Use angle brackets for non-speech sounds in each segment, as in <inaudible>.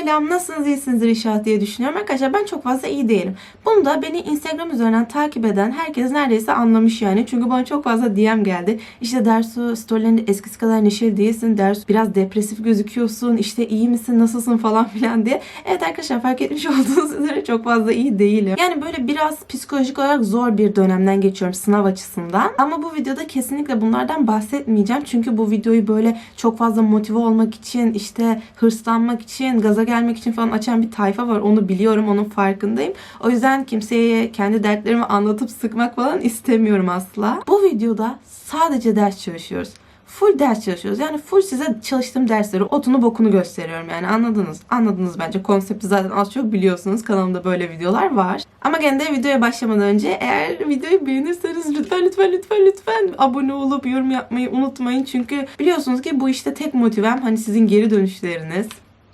Selam nasılsınız iyisinizdir inşallah diye düşünüyorum. Arkadaşlar ben çok fazla iyi değilim. Bunu da beni Instagram üzerinden takip eden herkes neredeyse anlamış yani. Çünkü bana çok fazla DM geldi. İşte Dersu storylerinde eskisi kadar neşeli değilsin. Dersu biraz depresif gözüküyorsun. İşte iyi misin nasılsın falan <laughs> filan diye. Evet arkadaşlar fark etmiş <laughs> olduğunuz üzere çok fazla iyi değilim. Yani böyle biraz psikolojik olarak zor bir dönemden geçiyorum sınav açısından. Ama bu videoda kesinlikle bunlardan bahsetmeyeceğim. Çünkü bu videoyu böyle çok fazla motive olmak için işte hırslanmak için gaza gelmek için falan açan bir tayfa var. Onu biliyorum. Onun farkındayım. O yüzden kimseye kendi dertlerimi anlatıp sıkmak falan istemiyorum asla. Bu videoda sadece ders çalışıyoruz. Full ders çalışıyoruz. Yani full size çalıştığım dersleri otunu bokunu gösteriyorum yani anladınız. Anladınız bence. Konsepti zaten az çok biliyorsunuz. Kanalımda böyle videolar var. Ama gene de videoya başlamadan önce eğer videoyu beğenirseniz lütfen lütfen lütfen lütfen abone olup yorum yapmayı unutmayın. Çünkü biliyorsunuz ki bu işte tek motivem hani sizin geri dönüşleriniz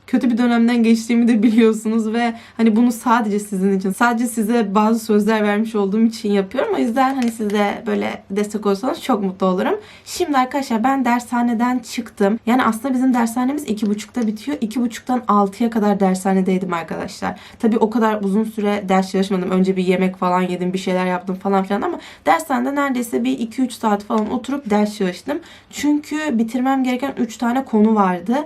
kötü bir dönemden geçtiğimi de biliyorsunuz ve hani bunu sadece sizin için, sadece size bazı sözler vermiş olduğum için yapıyorum. O yüzden hani size böyle destek olursanız çok mutlu olurum. Şimdi arkadaşlar ben dershaneden çıktım. Yani aslında bizim dershanemiz iki buçukta bitiyor. İki buçuktan altıya kadar dershanedeydim arkadaşlar. Tabii o kadar uzun süre ders çalışmadım. Önce bir yemek falan yedim, bir şeyler yaptım falan filan ama dershanede neredeyse bir 2-3 saat falan oturup ders çalıştım. Çünkü bitirmem gereken 3 tane konu vardı.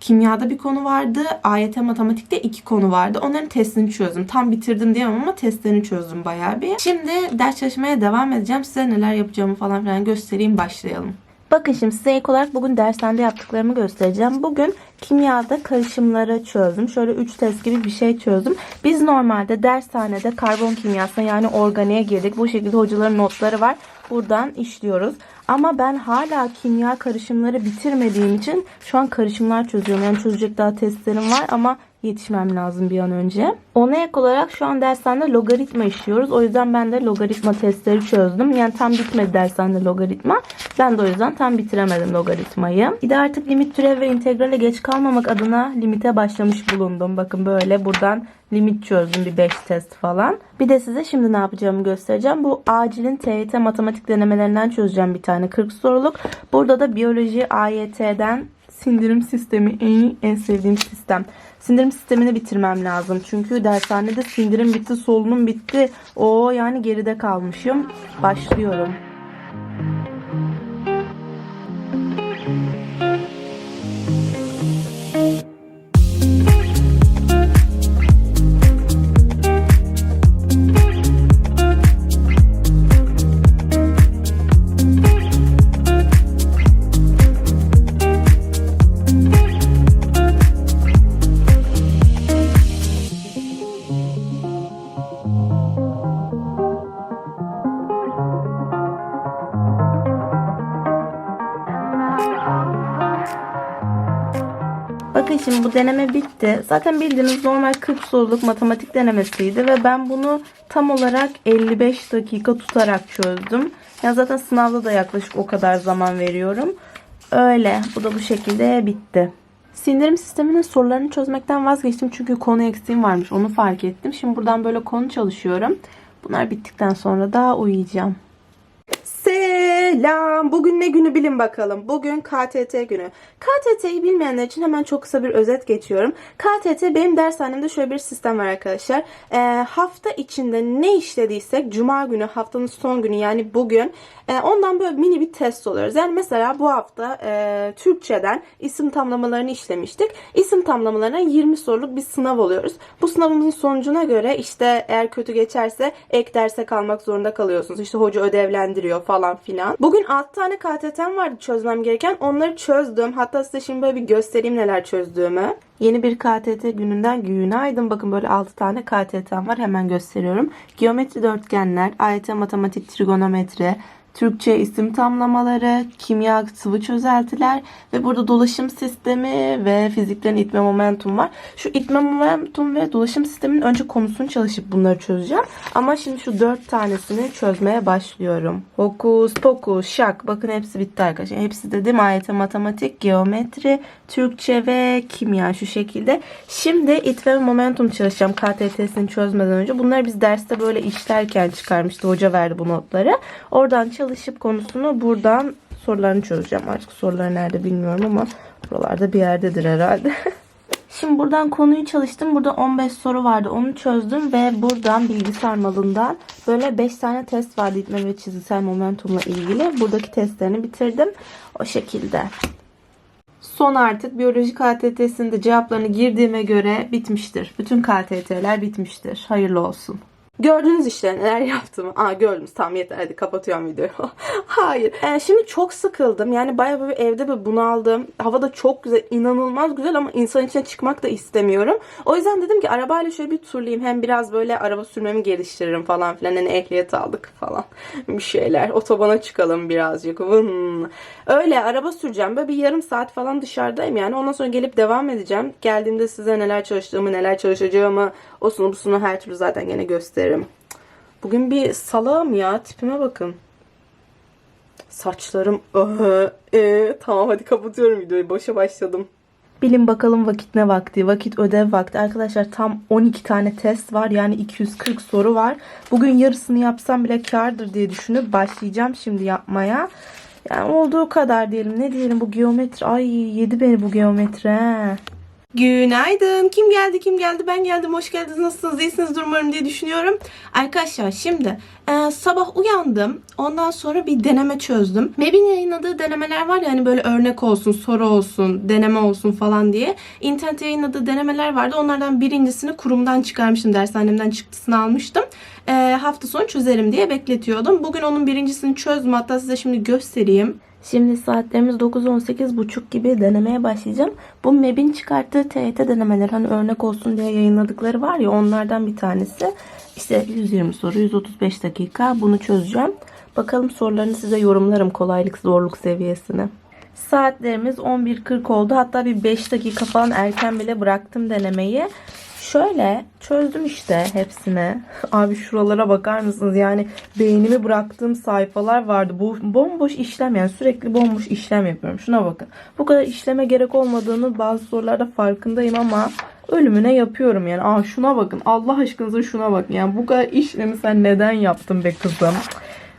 Kimyada bir konu vardı. AYT matematikte iki konu vardı. Onların testini çözdüm. Tam bitirdim diyemem ama testlerini çözdüm bayağı bir. Şimdi ders çalışmaya devam edeceğim. Size neler yapacağımı falan filan göstereyim. Başlayalım. Bakın şimdi size ilk olarak bugün dershanede yaptıklarımı göstereceğim. Bugün kimyada karışımları çözdüm. Şöyle 3 test gibi bir şey çözdüm. Biz normalde dershanede karbon kimyasına yani organiğe girdik. Bu şekilde hocaların notları var. Buradan işliyoruz. Ama ben hala kimya karışımları bitirmediğim için şu an karışımlar çözüyorum. Yani çözecek daha testlerim var ama yetişmem lazım bir an önce. Ona ek olarak şu an dershanede logaritma işliyoruz. O yüzden ben de logaritma testleri çözdüm. Yani tam bitmedi dershanede logaritma. Ben de o yüzden tam bitiremedim logaritmayı. Bir de artık limit türev ve integrale geç kalmamak adına limite başlamış bulundum. Bakın böyle buradan limit çözdüm bir 5 test falan. Bir de size şimdi ne yapacağımı göstereceğim. Bu acilin TYT matematik denemelerinden çözeceğim bir tane 40 soruluk. Burada da biyoloji AYT'den sindirim sistemi en, en sevdiğim sistem. Sindirim sistemini bitirmem lazım. Çünkü dershanede sindirim bitti, solunum bitti. O yani geride kalmışım. Başlıyorum. Bu deneme bitti. Zaten bildiğiniz normal 40 soruluk matematik denemesiydi ve ben bunu tam olarak 55 dakika tutarak çözdüm. Ya zaten sınavda da yaklaşık o kadar zaman veriyorum. Öyle. Bu da bu şekilde bitti. Sindirim sisteminin sorularını çözmekten vazgeçtim çünkü konu eksiğim varmış. Onu fark ettim. Şimdi buradan böyle konu çalışıyorum. Bunlar bittikten sonra da uyuyacağım. Selam. Bugün ne günü bilin bakalım. Bugün KTT günü. KTT'yi bilmeyenler için hemen çok kısa bir özet geçiyorum. KTT benim dershanemde şöyle bir sistem var arkadaşlar. Ee, hafta içinde ne işlediysek cuma günü haftanın son günü yani bugün e, ondan böyle mini bir test oluyoruz. Yani mesela bu hafta e, Türkçeden isim tamlamalarını işlemiştik. İsim tamlamalarına 20 soruluk bir sınav oluyoruz. Bu sınavımızın sonucuna göre işte eğer kötü geçerse ek derse kalmak zorunda kalıyorsunuz. İşte hoca ödevlendiriyor falan filan. Bugün 6 tane KTT'm vardı çözmem gereken. Onları çözdüm. Hatta size şimdi böyle bir göstereyim neler çözdüğümü. Yeni bir KTT gününden günaydın. Bakın böyle 6 tane KTT'm var. Hemen gösteriyorum. Geometri dörtgenler, AYT matematik trigonometri, Türkçe isim tamlamaları, kimya sıvı çözeltiler ve burada dolaşım sistemi ve fizikten itme momentum var. Şu itme momentum ve dolaşım sistemin önce konusunu çalışıp bunları çözeceğim. Ama şimdi şu dört tanesini çözmeye başlıyorum. Hokus pokus şak. Bakın hepsi bitti arkadaşlar. Hepsi dedim AYT matematik, geometri, Türkçe ve kimya şu şekilde. Şimdi itme momentum çalışacağım KTT'sini çözmeden önce. Bunları biz derste böyle işlerken çıkarmıştı. Hoca verdi bu notları. Oradan çalışıp konusunu buradan sorularını çözeceğim. Artık soruları nerede bilmiyorum ama buralarda bir yerdedir herhalde. <laughs> Şimdi buradan konuyu çalıştım. Burada 15 soru vardı. Onu çözdüm ve buradan bilgisayar malından böyle 5 tane test vardı itme ve çizgisel momentumla ilgili. Buradaki testlerini bitirdim. O şekilde. Son artık biyoloji KTT'sinde cevaplarını girdiğime göre bitmiştir. Bütün KTT'ler bitmiştir. Hayırlı olsun. Gördünüz işte neler yaptığımı. Aa gördünüz tamam yeter hadi kapatıyorum videoyu. <laughs> Hayır. Ee, şimdi çok sıkıldım. Yani bayağı böyle evde bir bunaldım. Hava da çok güzel. inanılmaz güzel ama insan içine çıkmak da istemiyorum. O yüzden dedim ki arabayla şöyle bir turlayayım. Hem biraz böyle araba sürmemi geliştiririm falan filan. Hani ehliyet aldık falan. <laughs> Bir şeyler. Otobana çıkalım birazcık. Vın. Öyle araba süreceğim. Böyle bir yarım saat falan dışarıdayım yani. Ondan sonra gelip devam edeceğim. Geldiğimde size neler çalıştığımı, neler çalışacağımı, o sunu bu sunu her türlü zaten gene gösteririm. Bugün bir salağım ya. Tipime bakın. Saçlarım. Ee, tamam hadi kapatıyorum videoyu. Başa başladım. Bilin bakalım vakit ne vakti? Vakit ödev vakti. Arkadaşlar tam 12 tane test var. Yani 240 soru var. Bugün yarısını yapsam bile kardır diye düşünüp başlayacağım şimdi yapmaya. Yani olduğu kadar diyelim. Ne diyelim bu geometri. Ay yedi beni bu geometri. he. Günaydın. Kim geldi? Kim geldi? Ben geldim. Hoş geldiniz. Nasılsınız? İyisiniz umarım diye düşünüyorum. Arkadaşlar şimdi e, sabah uyandım. Ondan sonra bir deneme çözdüm. MEB'in yayınladığı denemeler var ya hani böyle örnek olsun, soru olsun, deneme olsun falan diye. İnternet yayınladığı denemeler vardı. Onlardan birincisini kurumdan çıkarmıştım. Dershanemden çıktısını almıştım. E, hafta sonu çözerim diye bekletiyordum. Bugün onun birincisini çözdüm. Hatta size şimdi göstereyim. Şimdi saatlerimiz 9-18 buçuk gibi denemeye başlayacağım. Bu MEB'in çıkarttığı TYT denemeleri hani örnek olsun diye yayınladıkları var ya onlardan bir tanesi. İşte 120 soru 135 dakika bunu çözeceğim. Bakalım sorularını size yorumlarım kolaylık zorluk seviyesini. Saatlerimiz 11.40 oldu. Hatta bir 5 dakika falan erken bile bıraktım denemeyi. Şöyle çözdüm işte hepsini. <laughs> Abi şuralara bakar mısınız? Yani beynimi bıraktığım sayfalar vardı. Bu bomboş işlem yani sürekli bomboş işlem yapıyorum. Şuna bakın. Bu kadar işleme gerek olmadığını bazı sorularda farkındayım ama ölümüne yapıyorum yani. Aa şuna bakın. Allah aşkınıza şuna bakın. Yani bu kadar işlemi sen neden yaptın be kızım?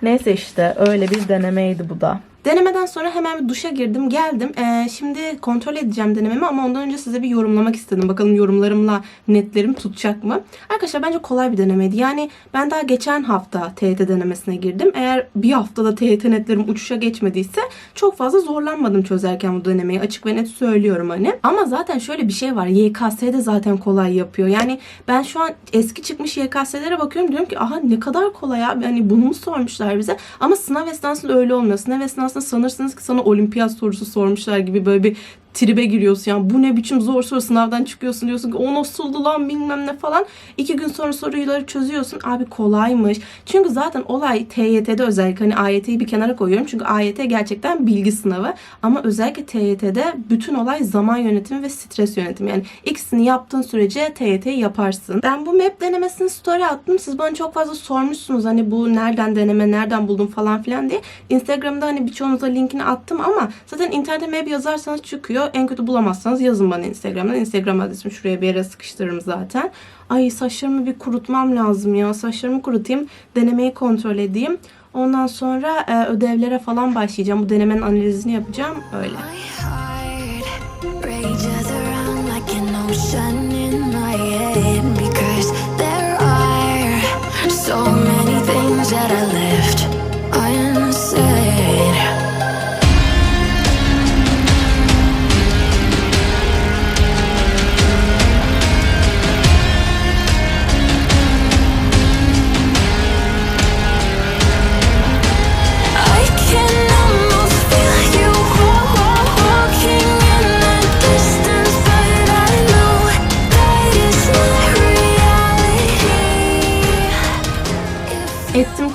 Neyse işte öyle bir denemeydi bu da. Denemeden sonra hemen bir duşa girdim geldim. Ee, şimdi kontrol edeceğim denememi ama ondan önce size bir yorumlamak istedim. Bakalım yorumlarımla netlerim tutacak mı? Arkadaşlar bence kolay bir denemeydi. Yani ben daha geçen hafta TYT denemesine girdim. Eğer bir haftada TYT netlerim uçuşa geçmediyse çok fazla zorlanmadım çözerken bu denemeyi. Açık ve net söylüyorum hani. Ama zaten şöyle bir şey var. YKS de zaten kolay yapıyor. Yani ben şu an eski çıkmış YKS'lere bakıyorum. Diyorum ki aha ne kadar kolay abi. Hani bunu mu sormuşlar bize? Ama sınav esnasında öyle olmuyor. Sınav esnasında sanırsınız ki sana olimpiyat sorusu sormuşlar gibi böyle bir tribe giriyorsun. Yani bu ne biçim zor soru sınavdan çıkıyorsun diyorsun ki o nasıldı lan bilmem ne falan. İki gün sonra soruları çözüyorsun. Abi kolaymış. Çünkü zaten olay TYT'de özellikle hani AYT'yi bir kenara koyuyorum. Çünkü AYT gerçekten bilgi sınavı. Ama özellikle TYT'de bütün olay zaman yönetimi ve stres yönetimi. Yani ikisini yaptığın sürece TYT'yi yaparsın. Ben bu map denemesini story attım. Siz bana çok fazla sormuşsunuz hani bu nereden deneme, nereden buldum falan filan diye. Instagram'da hani birçoğunuza linkini attım ama zaten internete map yazarsanız çıkıyor. En kötü bulamazsanız yazın bana Instagram'dan. Instagram adresimi şuraya bir yere sıkıştırırım zaten. Ay saçlarımı bir kurutmam lazım ya. Saçlarımı kurutayım. Denemeyi kontrol edeyim. Ondan sonra e, ödevlere falan başlayacağım. Bu denemenin analizini yapacağım. Öyle. My heart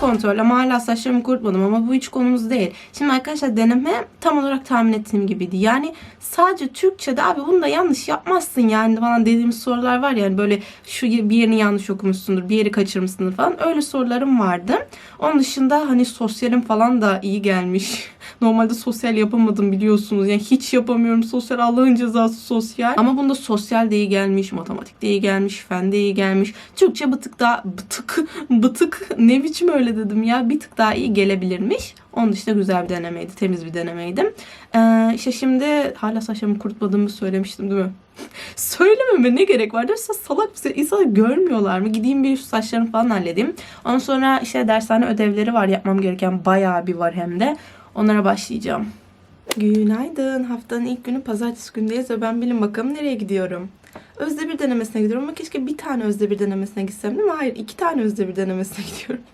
kontrol ama hala saçlarımı kurutmadım ama bu hiç konumuz değil. Şimdi arkadaşlar deneme tam olarak tahmin ettiğim gibiydi. Yani sadece Türkçe'de abi bunu da yanlış yapmazsın yani falan dediğimiz sorular var yani böyle şu bir yerini yanlış okumuşsundur, bir yeri kaçırmışsındır falan öyle sorularım vardı. Onun dışında hani sosyalim falan da iyi gelmiş. <laughs> Normalde sosyal yapamadım biliyorsunuz. Yani hiç yapamıyorum sosyal. Allah'ın cezası sosyal. Ama bunda sosyal de iyi gelmiş, matematik de iyi gelmiş, fen de iyi gelmiş. Türkçe bir tık daha bıtık <laughs> bıtık ne biçim öyle dedim ya. Bir tık daha iyi gelebilirmiş. Onun dışında güzel bir denemeydi. Temiz bir denemeydi. Ee, işte şimdi hala saçlarımı kurutmadığımı söylemiştim değil mi? <laughs> Söylememe ne gerek var? Derse salak mısın? İnsanı görmüyorlar mı? Gideyim bir şu saçlarımı falan halledeyim. Ondan sonra işte dershane ödevleri var yapmam gereken. Bayağı bir var hem de. Onlara başlayacağım. Günaydın. Haftanın ilk günü pazartesi gündeyiz ve ben bilin bakalım nereye gidiyorum. Özde bir denemesine gidiyorum ama keşke bir tane özde bir denemesine gitsem değil mi? Hayır iki tane özde bir denemesine <laughs> gidiyorum.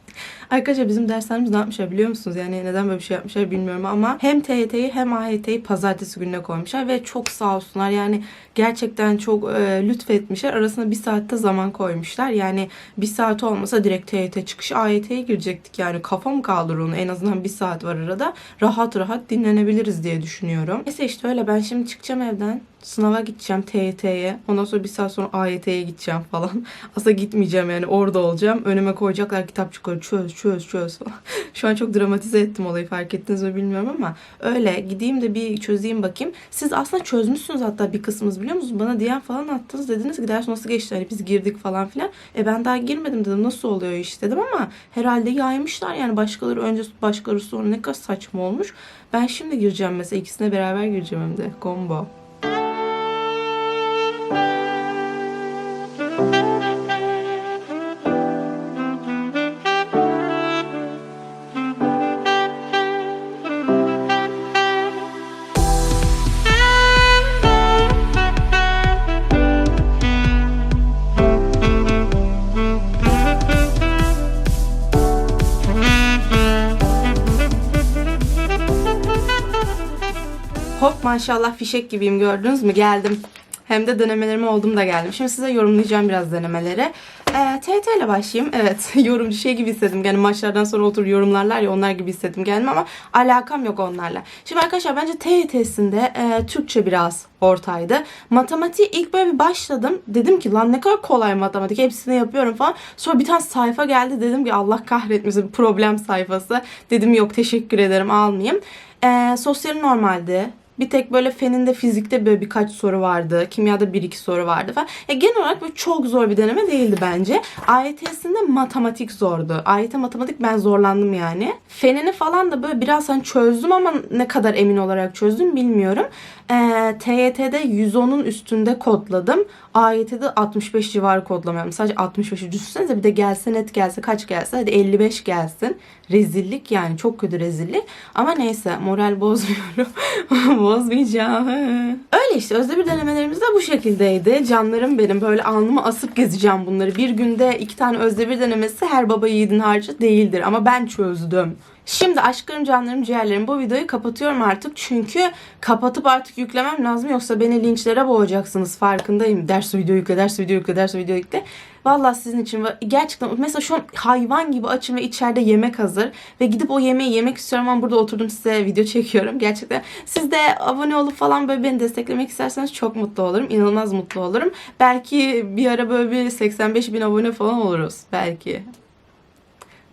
Arkadaşlar bizim derslerimiz ne yapmışlar biliyor musunuz? Yani neden böyle bir şey yapmışlar bilmiyorum ama hem TYT'yi hem AYT'yi pazartesi gününe koymuşlar ve çok sağ olsunlar. Yani gerçekten çok e, lütfetmişler. Arasına bir saatte zaman koymuşlar. Yani bir saat olmasa direkt TYT çıkışı AYT'ye girecektik. Yani kafam kaldırır onu. En azından bir saat var arada. Rahat rahat dinlenebiliriz diye düşünüyorum. Neyse işte öyle ben şimdi çıkacağım evden. Sınava gideceğim TYT'ye. Ondan sonra bir saat sonra AYT'ye gideceğim falan. <laughs> Aslında gitmeyeceğim yani orada olacağım. Önüme koyacaklar kitapçıkları çöz çöz çöz falan. <laughs> Şu an çok dramatize ettim olayı fark ettiniz mi bilmiyorum ama öyle gideyim de bir çözeyim bakayım. Siz aslında çözmüşsünüz hatta bir kısmınız biliyor musunuz? Bana DM falan attınız dediniz ki ders nasıl geçti hani biz girdik falan filan. E ben daha girmedim dedim nasıl oluyor iş dedim ama herhalde yaymışlar yani başkaları önce başkaları sonra ne kadar saçma olmuş. Ben şimdi gireceğim mesela ikisine beraber gireceğim hem de combo. Maşallah fişek gibiyim gördünüz mü? Geldim. Hem de denemelerime oldum da geldim. Şimdi size yorumlayacağım biraz denemeleri. Ee, TYT ile başlayayım. <laughs> Evet yorumcu şey gibi hissettim. Yani maçlardan sonra otur yorumlarlar ya onlar gibi hissettim geldim ama alakam yok onlarla. Şimdi arkadaşlar bence TYT'sinde e, Türkçe biraz ortaydı. Matematiği ilk böyle bir başladım. Dedim ki lan ne kadar kolay matematik. Hepsini yapıyorum falan. Sonra bir tane sayfa geldi. Dedim ki Allah kahretmesin problem sayfası. Dedim yok teşekkür ederim almayayım. Ee, sosyali normaldi. Bir tek böyle feninde fizikte böyle birkaç soru vardı. Kimyada bir iki soru vardı falan. Ya genel olarak böyle çok zor bir deneme değildi bence. AYT'sinde matematik zordu. AYT matematik ben zorlandım yani. Fenini falan da böyle biraz hani çözdüm ama ne kadar emin olarak çözdüm bilmiyorum. Ee, TYT'de 110'un üstünde kodladım. AYT'de 65 civarı kodlamıyorum. Sadece 65'i düşünsenize bir de gelse net gelse kaç gelse hadi 55 gelsin. Rezillik yani çok kötü rezillik. Ama neyse moral bozmuyorum. <laughs> Bozmayacağım. Öyle işte özde bir denemelerimiz de bu şekildeydi. Canlarım benim böyle alnıma asıp gezeceğim bunları. Bir günde iki tane özde bir denemesi her baba yiğidin harcı değildir. Ama ben çözdüm. Şimdi aşklarım canlarım ciğerlerim bu videoyu kapatıyorum artık. Çünkü kapatıp artık yüklemem lazım. Yoksa beni linçlere boğacaksınız farkındayım. Ders video yükle, ders video yükle, ders video yükle. Vallahi sizin için gerçekten mesela şu an hayvan gibi açım ve içeride yemek hazır. Ve gidip o yemeği yemek istiyorum ama burada oturdum size video çekiyorum. Gerçekten siz de abone olup falan böyle beni desteklemek isterseniz çok mutlu olurum. İnanılmaz mutlu olurum. Belki bir ara böyle bir 85 bin abone falan oluruz. Belki.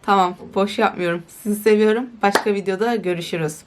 Tamam boş yapmıyorum. Sizi seviyorum. Başka videoda görüşürüz.